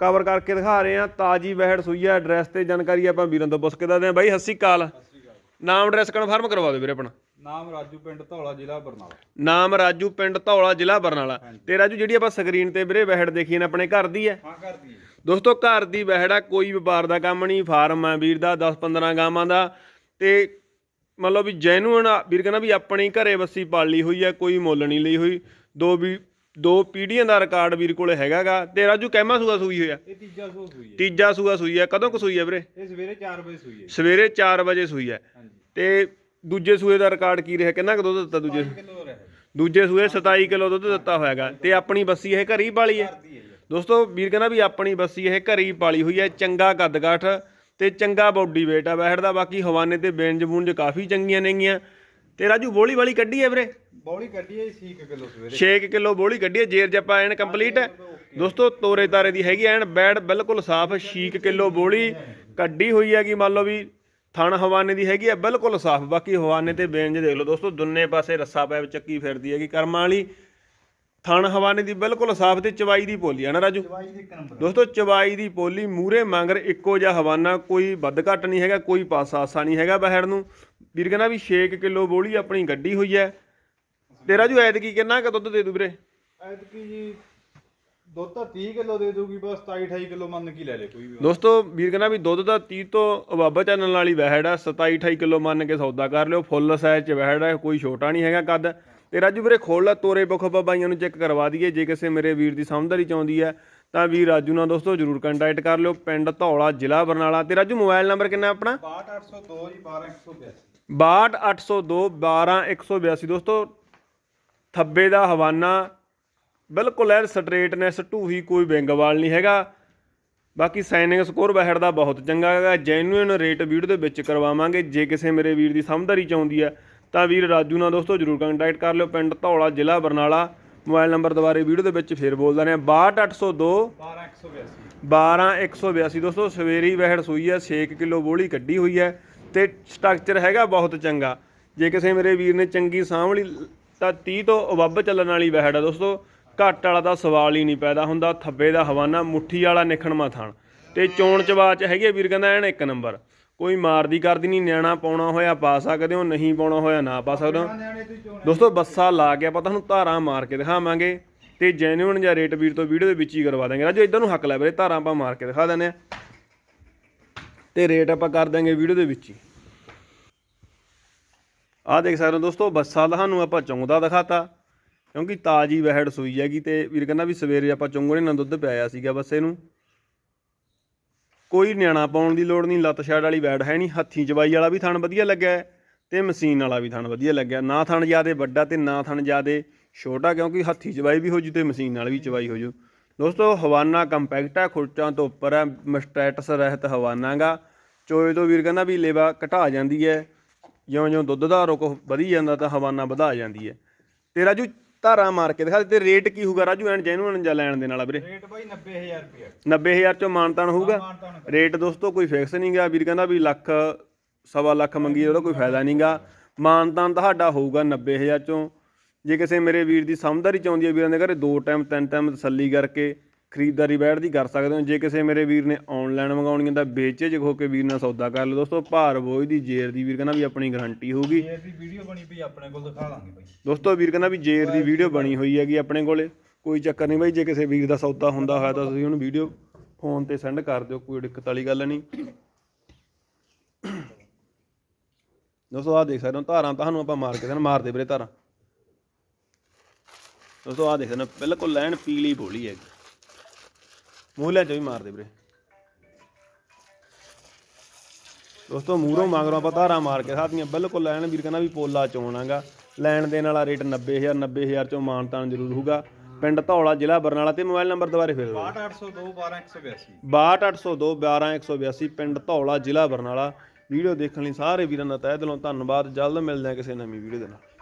Cover ਕਰਕੇ ਦਿਖਾ ਰਹੇ ਹਾਂ। ਤਾਜੀ ਵਹਿੜ ਸੂਈ ਐਡਰੈਸ ਤੇ ਜਾਣਕਾਰੀ ਆਪਾਂ ਵੀਰਾਂ ਤੋਂ ਪੁੱਛ ਕੇ ਦੱਸਦੇ ਹਾਂ। ਬਾਈ ਸਤਿ ਸ਼੍ਰੀ ਅਕਾਲ। ਨਾਮ ਐਡਰੈਸ ਕਨਫਰਮ ਕਰਵਾ ਦਿਓ ਵੀਰੇ ਆਪਣਾ। ਨਾਮ ਰਾਜੂ ਪਿੰਡ ਧੌਲਾ ਜ਼ਿਲ੍ਹਾ ਬਰਨਾਲਾ। ਨਾਮ ਰਾਜੂ ਪਿੰਡ ਧੌਲਾ ਜ਼ਿਲ੍ਹਾ ਬਰਨਾਲਾ। ਤੇ ਰਾਜੂ ਜਿਹੜੀ ਆਪਾਂ ਸਕਰੀਨ ਤੇ ਵੀਰੇ ਵਹਿੜ ਦੇਖੀ ਨਾ ਆਪਣੇ ਘਰ ਦੀ ਹੈ? ਹਾਂ ਕਰਦੀ ਹੈ। ਦੋਸਤੋ ਘਰ ਦੀ ਵਹਿੜ ਆ ਕੋਈ ਵਪਾਰ ਦਾ ਕੰਮ ਨਹੀਂ ਫਾਰਮ ਆ ਵੀਰ ਦਾ 10-15 ਗਾਵਾਂ ਦਾ। ਤੇ ਮਤਲਬ ਵੀ ਜੈਨੂਨ ਵੀਰ ਕਹਿੰਦਾ ਵੀ ਆਪਣੀ ਘਰੇ ਵੱਸੀ ਪਾਲੀ ਹੋਈ ਹੈ ਕੋਈ ਮੁੱਲ ਨਹੀਂ ਲਈ ਹੋਈ। ਦੋ ਵੀ ਦੋ ਪੀੜ੍ਹੀਆਂ ਦਾ ਰਿਕਾਰਡ ਵੀਰ ਕੋਲੇ ਹੈਗਾਗਾ ਤੇ ਰਾਜੂ ਕਹਿਮਾ ਸੂਆ ਸੂਈ ਹੋਇਆ? ਇਹ ਤੀਜਾ ਸੋ ਸੂਈ ਹੈ। ਤੀਜਾ ਸੂਆ ਸੂਈ ਹੈ। ਕਦੋਂ ਕੁ ਸੂਈ ਹੈ ਵੀਰੇ? ਇਹ ਸਵੇਰੇ 4 ਵਜੇ ਸੂਈ ਹੈ। ਸਵੇਰੇ 4 ਵਜੇ ਸੂਈ ਹੈ। ਹਾਂਜੀ। ਤੇ ਦੂਜੇ ਸੂਏ ਦਾ ਰਿਕਾਰਡ ਕੀ ਰਿਹਾ? ਕਿੰਨਾ ਕੁ ਦੁੱਧ ਦਿੱਤਾ ਦੂਜੇ 5 ਕਿਲੋ ਰਹੇ ਦੂਜੇ ਸੂਏ 27 ਕਿਲੋ ਦੁੱਧ ਦਿੱਤਾ ਹੋਇਆਗਾ ਤੇ ਆਪਣੀ ਬੱਸੀ ਇਹ ਘਰੀ ਪਾਲੀ ਹੈ। ਕਰਦੀ ਹੈ ਜੀ। ਦੋਸਤੋ ਵੀਰ ਕਹਿੰਦਾ ਵੀ ਆਪਣੀ ਬੱਸੀ ਇਹ ਘਰੀ ਪਾਲੀ ਹੋਈ ਹੈ। ਚੰਗਾ ਕੱਦ-ਕਾਠ ਤੇ ਚੰਗਾ ਬਾਡੀ weight ਆ। ਬੈਠ ਦਾ ਬਾਕੀ ਹਵਾਨੇ ਤੇ ਬੇਂਜ ਬੂੰਜ ਕਾਫੀ ਚੰਗੀਆਂ ਨੇਗੀਆਂ। ਤੇ ਰਾਜੂ ਬੋਲੀ ਵਾਲੀ ਕੱਢੀ ਹੈ ਵੀਰੇ? ਬੌਲੀ ਕੱਢੀ ਹੈ 6 ਕਿਲੋ ਸਵੇਰੇ। 6 ਕਿਲੋ ਬੋਲੀ ਕੱਢੀ ਹੈ ਜੇਰ ਜੱਪਾ ਐਨ ਕੰਪਲੀਟ ਹੈ। ਦੋਸਤੋ ਤੋਰੇ ਤਾਰੇ ਦੀ ਹੈਗੀ ਐਨ ਬੈਡ ਬਿਲਕੁਲ ਸਾਫ਼ 6 ਕਿਲੋ ਬੋਲੀ ਕੱਢੀ ਹੋਈ ਹੈਗੀ ਮੰਨ ਲਓ ਵੀ ਥਣ ਹਵਾਨੇ ਦੀ ਹੈਗੀ ਹੈ ਬਿਲਕੁਲ ਸਾਫ਼। ਬਾਕੀ ਹਵਾਨੇ ਤੇ ਬੇਂਜ ਦੇਖ ਲਓ ਦੋਸਤੋ ਦੁੰਨੇ ਪਾਸੇ ਰੱਸਾ ਪੈਪ ਚੱਕੀ ਫਿਰਦੀ ਹੈਗੀ। ਕਰਮਾਂ ਵਾਲੀ ਥਣ ਹਵਾਨੇ ਦੀ ਬਿਲਕੁਲ ਸਾਫ਼ ਤੇ ਚਵਾਈ ਦੀ ਪੋਲੀ ਹੈ ਨਾ ਰਾਜੂ? ਦਵਾਈ ਦੇ ਇੱਕ ਨੰਬਰ। ਦੋਸਤੋ ਚਵਾਈ ਦੀ ਪੋਲੀ ਮੂਰੇ ਮੰਗਰ ਇੱਕੋ ਜਿਹਾ ਹਵਾਨਾ ਕੋਈ ਵੱਧ ਘੱਟ ਨਹੀਂ ਹੈਗਾ ਕੋਈ ਪਾਸਾ ਆਸਾ ਨਹੀਂ ਹੈਗਾ ਬਹਿੜ ਨੂੰ। ਵੀਰ ਕਹਿੰਦਾ ਵੀ 6 ਕਿਲੋ ਬੋਲੀ ਆਪਣੀ ਗੱਡੀ ਹੋਈ ਹੈ ਤੇ ਰਾਜੂ ਐਤਕੀ ਕਿੰਨਾ ਕੁ ਦੁੱਧ ਦੇ ਦੂ ਵੀਰੇ? ਐਤਕੀ ਜੀ ਦੁੱਧ ਤਾਂ 30 ਕਿਲੋ ਦੇ ਦੂਗੀ ਬਸ 27 28 ਕਿਲੋ ਮੰਨ ਕੇ ਲੈ ਲੈ ਕੋਈ ਵੀ। ਦੋਸਤੋ ਵੀਰ ਕਹਿੰਦਾ ਵੀ ਦੁੱਧ ਦਾ 30 ਤੋਂ ਅਬਾਬਾ ਚੈਨਲ ਵਾਲੀ ਵਹਿੜ ਆ 27 28 ਕਿਲੋ ਮੰਨ ਕੇ ਸੌਦਾ ਕਰ ਲਿਓ ਫੁੱਲ ਸਾਈਜ਼ ਚ ਵਹਿੜ ਹੈ ਕੋਈ ਛੋਟਾ ਨਹੀਂ ਹੈਗਾ ਕੱਦ। ਤੇ ਰਾਜੂ ਵੀਰੇ ਖੋਲ ਲਾ ਤੋਰੇ ਬਖੋਬਾ ਬਾਈਆਂ ਨੂੰ ਚੈੱਕ ਕਰਵਾ ਦਈਏ ਜੇ ਕਿਸੇ ਮੇਰੇ ਵੀਰ ਦੀ ਸਮਝਦਾਰੀ ਚਾਹੁੰਦੀ ਹੈ ਤਾਂ ਵੀਰ ਰਾਜੂ ਨਾਲ ਦੋਸਤੋ ਜਰੂਰ ਕੰਟੈਕਟ ਕਰ ਲਿਓ ਪਿੰਡ ਧੌਲਾ ਜ਼ਿਲ੍ਹਾ ਬਰਨਾਲਾ। ਤੇ ਰਾਜੂ ਮੋਬਾਈਲ ਨੰਬਰ ਕਿੰਨਾ ਆਪਣਾ? 62802 ਜੀ 12182 62802 12182 ਦੋਸਤੋ, ਥੱਬੇ ਦਾ ਹਵਾਨਾ ਬਿਲਕੁਲ ਐ ਸਟ੍ਰੇਟਨੈਸ, ਢੂਹੀ ਕੋਈ ਵਿੰਗਵਾਲ ਨਹੀਂ ਹੈਗਾ। ਬਾਕੀ ਸਾਈਨਿੰਗ ਸਕੋਰ ਬਹਿੜ ਦਾ ਬਹੁਤ ਚੰਗਾ ਹੈਗਾ। ਜੈਨੂਇਨ ਰੇਟ ਵੀਡੀਓ ਦੇ ਵਿੱਚ ਕਰਵਾਵਾਂਗੇ। ਜੇ ਕਿਸੇ ਮੇਰੇ ਵੀਰ ਦੀ ਸਮਝਦਾਰੀ ਚਾਹੁੰਦੀ ਹੈ, ਤਾਂ ਵੀਰ ਰਾਜੂ ਨਾਲ ਦੋਸਤੋ ਜਰੂਰ ਕੰਟੈਕਟ ਕਰ ਲਿਓ। ਪਿੰਡ ਧੌਲਾ, ਜ਼ਿਲ੍ਹਾ ਬਰਨਾਲਾ। ਮੋਬਾਈਲ ਨੰਬਰ ਦੁਬਾਰੇ ਵੀਡੀਓ ਦੇ ਵਿੱਚ ਫੇਰ ਬੋਲ ਦਿੰਦੇ ਆ 62802 12182 12182 ਦੋਸਤੋ, ਸਵੇਰੀ ਵਹਿੜ ਸੂਈ ਹੈ 6 ਕਿਲੋ ਬੋਲੀ ਕੱਢੀ ਹੋਈ ਹੈ। ਤੇ ਸਟਰਕਚਰ ਹੈਗਾ ਬਹੁਤ ਚੰਗਾ। ਜੇ ਕਿਸੇ ਮੇਰੇ ਵੀਰ ਨੇ ਚੰਗੀ ਸਾਂਭ ਲਈ, ਤਾਂ 30 ਤੋਂ ਅਬੱਬ ਚੱਲਣ ਵਾਲੀ ਵਹਿੜ ਆ ਦੋਸਤੋ। ਘੱਟ ਵਾਲਾ ਤਾਂ ਸਵਾਲ ਹੀ ਨਹੀਂ ਪੈਦਾ ਹੁੰਦਾ, ਥੱਬੇ ਦਾ ਹਵਾਨਾ, ਮੁੱਠੀ ਵਾਲਾ ਨਿਖਣਮਾ ਥਣ। ਤੇ ਚੋਣ ਚਵਾਚ ਹੈਗੀ ਆ ਵੀਰ, ਕਹਿੰਦਾ ਐਨ ਇੱਕ ਨੰਬਰ। ਕੋਈ ਮਾਰਦੀ ਕਰਦੀ ਨਹੀਂ, ਨਿਆਣਾ ਪਾਉਣਾ ਹੋਇਆ ਪਾ ਸਕਦੇ ਹੋ, ਨਹੀਂ ਪਾਉਣਾ ਹੋਇਆ ਨਾ ਪਾ ਸਕਦੇ ਹੋ। ਦੋਸਤੋ ਬੱਸਾ ਲਾ ਕੇ ਆਪਾਂ ਤੁਹਾਨੂੰ ਧਾਰਾਂ ਮਾਰ ਕੇ ਦਿਖਾਵਾਂਗੇ ਤੇ ਜੈਨੂਇਨ ਜਾਂ ਰੇਟ ਵੀਰ ਤੋਂ ਵੀਡੀਓ ਦੇ ਵਿੱਚ ਹੀ ਕਰਵਾ ਦਾਂਗੇ ਰਾਜੋ ਇਧਰ ਨੂੰ ਹੱਕ ਲੈ ਵੀਰੇ, ਧਾਰਾਂ ਆਪਾਂ ਮਾਰ ਕੇ ਦਿਖਾ ਦਿੰਦੇ ਆ ਤੇ ਰੇਟ ਆਪਾਂ ਕਰ ਦਾਂਗੇ ਵੀਡੀਓ ਦੇ ਵਿੱਚ ਹੀ। ਆਹ ਦੇਖ ਸਕਦੇ ਹੋ ਦੋਸਤੋ, ਬੱਸਾ ਤੁਹਾਨੂੰ ਆਪਾਂ ਚੁੰਗਦਾ ਦਿਖਾਤਾ, ਕਿਉਂਕਿ ਤਾਜੀ ਵਹਿੜ ਸੂਈ ਹੈਗੀ ਤੇ ਵੀਰ ਕਹਿੰਦਾ ਵੀ ਸਵੇਰੇ ਆਪਾਂ ਚੁੰਗਣੇ ਨਾਲ ਦੁੱਧ ਪਿਆਇਆ ਸੀਗਾ ਬੱਸੇ ਨੂੰ ਕੋਈ ਨਿਆਣਾ ਪਾਉਣ ਦੀ ਲੋੜ ਨਹੀਂ, ਲੱਤ ਛਾੜ ਵਾਲੀ ਵੈੜ ਹੈ ਨਹੀਂ, ਹੱਥੀ ਚਵਾਈ ਵਾਲਾ ਵੀ ਥਣ ਵਧੀਆ ਲੱਗਿਆ ਹੈ ਤੇ ਮਸ਼ੀਨ ਵਾਲਾ ਵੀ ਥਣ ਵਧੀਆ ਲੱਗਿਆ। ਨਾ ਥਣ ਜਿਆਦੇ ਵੱਡਾ ਤੇ ਨਾ ਥਣ ਜਿਆਦੇ ਛੋਟਾ, ਕਿਉਂਕਿ ਹੱਥੀ ਚਵਾਈ ਵੀ ਹੋ ਜੂ ਤੇ ਮਸ਼ੀਨ ਨਾਲ ਵੀ ਚਵਾਈ ਹੋ ਜੂ। ਦੋਸਤੋ ਹਵਾਨਾ ਕੰਪੈਕਟ ਹੈ ਖੁਰਚਾਂ ਤੋਂ ਉੱਪਰ ਹੈ ਮਸਟੈਟਸ ਰਹਿਤ ਹਵਾਨਾ ਗਾ। ਚੋਏ ਤੋਂ ਵੀਰ ਕਹਿੰਦਾ ਵੀ ਲੇਵਾ ਘਟਾ ਜਾਂਦੀ ਹੈ। ਜਿਉਂ-ਜਿਉਂ ਦੁੱਧ ਦਾ ਰੁਕ ਵਧੀ ਜਾਂਦਾ ਤਾਂ ਹਵਾਨਾ ਵਧਾ ਜਾਂਦੀ ਹੈ। ਤੇ ਰਾਜੂ ਧਾਰਾ ਮਾਰ ਕੇ ਦਿਖਾ ਤੇ ਰੇਟ ਕੀ ਹੋਊਗਾ? ਰਾਜੂ ਐਨ ਜੈਨੂਨ ਜਾਂ ਲੈਣ ਦੇ ਨਾਲ ਵੀਰੇ। ਰੇਟ ਬਾਈ 90000 ਰੁਪਏ 90000 ਚੋਂ ਮਾਨਤਾਨ ਹੋਊਗਾ। ਰੇਟ ਦੋਸਤੋ ਕੋਈ ਫਿਕਸ ਨਹੀਂਗਾ ਵੀਰ ਕਹਿੰਦਾ ਵੀ ਲੱਖ ਸਵਾ ਲੱਖ ਮੰਗੀ ਉਹਦਾ ਕੋਈ ਫਾਇਦਾ ਨਹੀਂਗਾ ਮਾਨਤਾਨ ਤੁਹਾਡਾ ਹੋਊਗਾ 90000 ਚੋਂ। ਜੇ ਕਿਸੇ ਮੇਰੇ ਵੀਰ ਦੀ ਸਮਝਦਾਰੀ ਚਾਹੁੰਦੀ ਹੈ ਵੀਰਾਂ ਦੇ ਘਰੇ ਦੋ ਟਾਈਮ ਤਿੰਨ ਟਾਈਮ ਤਸੱਲੀ ਕਰਕੇ ਖਰੀਦਦਾਰੀ ਬੈਠ ਦੀ ਕਰ ਸਕਦੇ ਹੋ। ਜੇ ਕਿਸੇ ਮੇਰੇ ਵੀਰ ਨੇ ਆਨਲਾਈਨ ਮੰਗਾਉਣੀ ਹੈ ਤਾਂ ਵੇਚੇ ਹੋ ਕੇ ਵੀਰ ਨਾਲ ਸੌਦਾ ਕਰ ਲਓ। ਦੋਸਤੋ ਭਾਰ ਬੋਝ ਦੀ ਜੇਰ ਦੀ ਵੀਰ ਕਹਿੰਦਾ ਵੀ ਆਪਣੀ ਗਾਰੰਟੀ ਹੋਊਗੀ। ਇਹ ਦੀ ਵੀਡੀਓ ਬਣੀ ਪਈ ਆਪਣੇ ਕੋਲ ਦਿਖਾ ਦਾਂਗੇ ਬਾਈ। ਦੋਸਤੋ ਵੀਰ ਕਹਿੰਦਾ ਵੀ ਜੇਰ ਦੀ ਵੀਡੀਓ ਬਣੀ ਹੋਈ। ਹੈਗੀ ਆਪਣੇ ਕੋਲੇ। ਕੋਈ ਚੱਕਰ ਨਹੀਂ ਬਾਈ ਜੇ ਕਿਸੇ ਵੀਰ ਦਾ ਸੌਦਾ ਹੁੰਦਾ ਹੋਇਆ ਤਾਂ ਤੁਸੀਂ ਉਹਨੂੰ ਵੀਡੀਓ ਫੋਨ ਤੇ ਸੈਂਡ ਕਰ ਦਿਓ ਕੋਈ ਦਿੱਕਤ ਵਾਲੀ ਗੱਲ ਨਹੀਂ। ਦੋਸਤੋ ਆਹ ਦੇਖ ਸਕਦੇ ਹੋ ਧਾਰਾਂ ਤੁਹਾਨੂੰ ਆਪਾਂ ਮਾਰ ਕੇ ਦੇਣ ਮਾਰਦੇ ਵੀਰੇ ਧਾਰਾਂ। ਦੋਸਤੋ ਆਹ ਦੇਖਦੇ ਸਕਦੇ ਬਿਲਕੁਲ ਲੈਣ ਪੀਲੀ ਬੋਲੀ ਹੈਗੀ ਮੂਹਲਿਆਂ ਚ ਵੀ ਮਾਰਦੇ ਵੀਰੇ। ਦੋਸਤੋ, ਮੂਹਰੋਂ ਮੰਗਰੋਂ ਆਪਾਂ ਧਾਰਾ ਮਾਰ ਕੇ ਸਾਥੀਆਂ ਬਿਲਕੁਲ ਲੈਣ ਵੀਰ ਕਹਿੰਦਾ ਵੀ ਪੋਲਾ ਚੋਣਾਗਾ ਲੈਣ ਦੇਣ ਵਾਲਾ ਰੇਟ 90000 90000 ਚੋਂ ਮਾਨਤਾਨ ਜ਼ਰੂਰ ਹੋਊਗਾ। ਪਿੰਡ ਧੌਲਾ, ਜ਼ਿਲ੍ਹਾ ਬਰਨਾਲਾ ਤੇ ਮੋਬਾਈਲ ਨੰਬਰ ਦੁਬਾਰੇ ਫੇਰ ਦਿਓ। 62802 12182 62802 12182 ਪਿੰਡ ਧੌਲਾ, ਜ਼ਿਲ੍ਹਾ ਬਰਨਾਲਾ। ਵੀਡੀਓ ਦੇਖਣ ਲਈ ਸਾਰੇ ਵੀਰਾਂ ਦਾ ਤਹਿ ਦਿਲੋਂ ਧੰਨਵਾਦ। ਜਲਦ ਮਿਲਦੇ ਹਾਂ ਕਿਸੇ ਨਵੀਂ ਵੀਡੀਓ ਦੇ ਨਾਲ।